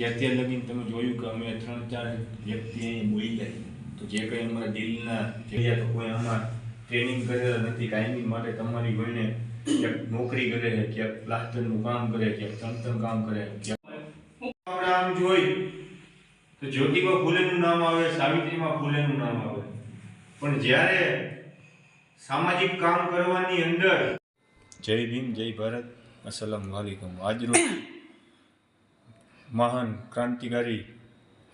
કે અત્યાર લગીને તમે જોયું કે અમે ત્રણ ચાર વ્યક્તિ અહીં બોલી જાય. તો જે કંઈ અમારા દિલના થયા તો કોઈ અમારા ટ્રેનિંગ કરેલા નથી, કાયમી માટે તમારી બહેને ક્યાંક નોકરી કરે છે ક્યાંક પ્લાસ્ટરનું કામ કરે, ક્યાંક તંત્ર કામ કરે. આમ જોઈ, તો જ્યોતિબા ફૂલેનું નામ આવે સાવિત્રીમાં ફૂલેનું નામ આવે. પણ જ્યારે સામાજિક કામ કરવાની અંદર જય ભીમ, જય ભારત. અસલામ વાલેકુમ. આજરોજ મહાન ક્રાંતિકારી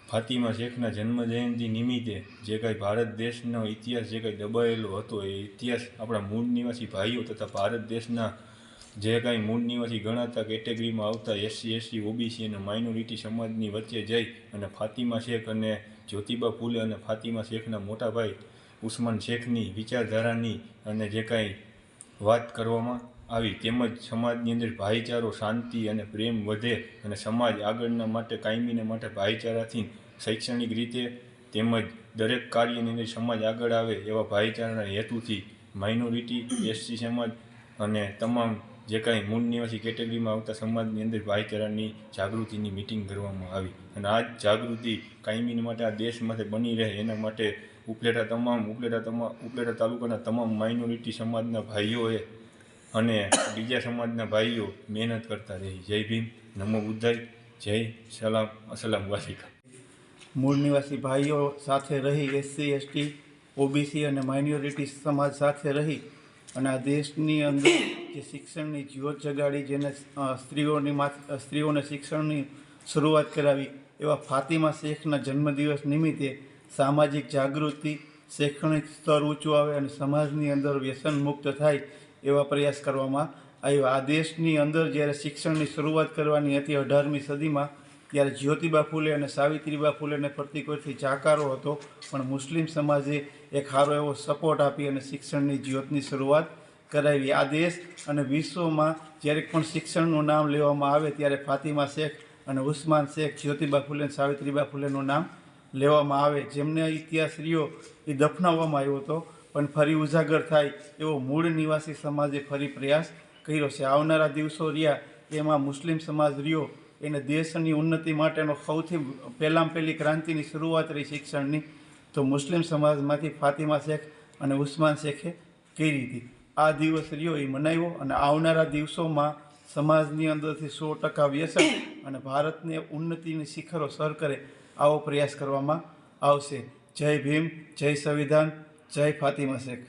ફાતિમા શેખના જન્મ જયંતિ નિમિત્તે જે કાંઈ ભારત દેશનો ઇતિહાસ જે કાંઈ દબાયેલો હતો એ ઇતિહાસ આપણા મૂળ નિવાસી ભાઈઓ તથા ભારત દેશના જે કાંઈ મૂળ નિવાસી ગણાતા કેટેગરીમાં આવતા એસસી એસસી ઓબીસી અને માઇનોરિટી સમાજની વચ્ચે જઈ અને ફાતિમા શેખ અને જ્યોતિબા ફૂલે અને ફાતિમા શેખના મોટા ભાઈ ઉસ્માન શેખની વિચારધારાની અને જે કાંઈ વાત કરવામાં આવી તેમજ સમાજની અંદર ભાઈચારો, શાંતિ અને પ્રેમ વધે અને સમાજ આગળના માટે કાયમીને માટે ભાઈચારાથી શૈક્ષણિક રીતે તેમજ દરેક કાર્યની અંદર સમાજ આગળ આવે એવા ભાઈચારાના હેતુથી માઇનોરિટી એસસી સમાજ અને તમામ જે કાંઈ મૂળ નિવાસી કેટેગરીમાં આવતા સમાજની અંદર ભાઈચારાની જાગૃતિની મિટિંગ કરવામાં આવી. અને આ જાગૃતિ કાયમીને માટે આ દેશ માટે બની રહે એના માટે ઉપલેટા તમામ ઉપલેટા તમામ ઉપલેટા તાલુકાના તમામ માઇનોરિટી સમાજના ભાઈઓએ અને બીજા સમાજના ભાઈઓ મહેનત કરતા રહી. જય ભીમ. નમો બુદ્ધાય. જય સલામ. અસલામ વાસિકા મૂળ નિવાસી ભાઈઓ સાથે રહી એસસી, એસટી, ઓબીસી અને માઇનોરિટી સમાજ સાથે રહી અને આ દેશની અંદર જે શિક્ષણની જ્યોત જગાડી, જેને સ્ત્રીઓની સ્ત્રીઓને શિક્ષણની શરૂઆત કરાવી, એવા ફાતિમા શેખના જન્મદિવસ નિમિત્તે સામાજિક જાગૃતિ, શૈક્ષણિક સ્તર ઊંચું આવે અને સમાજની અંદર વ્યસન મુક્ત થાય એવા પ્રયાસ કરવામાં આવ્યા. આ દેશની અંદર જ્યારે શિક્ષણની શરૂઆત કરવાની હતી અઢારમી સદીમાં, ત્યારે જ્યોતિબા ફૂલે અને સાવિત્રીબા ફૂલેને પ્રતિકોથી જાકારો હતો, પણ મુસ્લિમ સમાજે એક સારો એવો સપોર્ટ આપી અને શિક્ષણની જ્યોતની શરૂઆત કરાવી. આ દેશ અને વિશ્વમાં જ્યારે પણ શિક્ષણનું નામ લેવામાં આવે, ત્યારે ફાતિમા શેખ અને ઉસ્માન શેખ, જ્યોતિબા ફૂલે અને સાવિત્રીબા ફૂલેનું નામ લેવામાં આવે. જેમને ઇતિહાસ રહ્યો, એ દફનાવવામાં આવ્યો હતો. પણ ફરી ઉજાગર થાય એવો મૂળ નિવાસી સમાજે ફરી પ્રયાસ કર્યો છે. આવનારા દિવસો રહ્યા એમાં મુસ્લિમ સમાજ રહ્યો. એને દેશની ઉન્નતિ માટેનો સૌથી પહેલાં પહેલી ક્રાંતિની શરૂઆત રહી શિક્ષણની. તો મુસ્લિમ સમાજમાંથી ફાતિમા શેખ અને ઉસ્માન શેખે કરી હતી. આ દિવસ રહ્યો એ મનાવ્યો અને આવનારા દિવસોમાં સમાજની અંદરથી સો ટકા વ્યસન અને ભારતને ઉન્નતિની શિખરો સર કરે આવો પ્રયાસ કરવામાં આવશે. જય ભીમ, જય સંવિધાન જય ફાતિમા શેખ.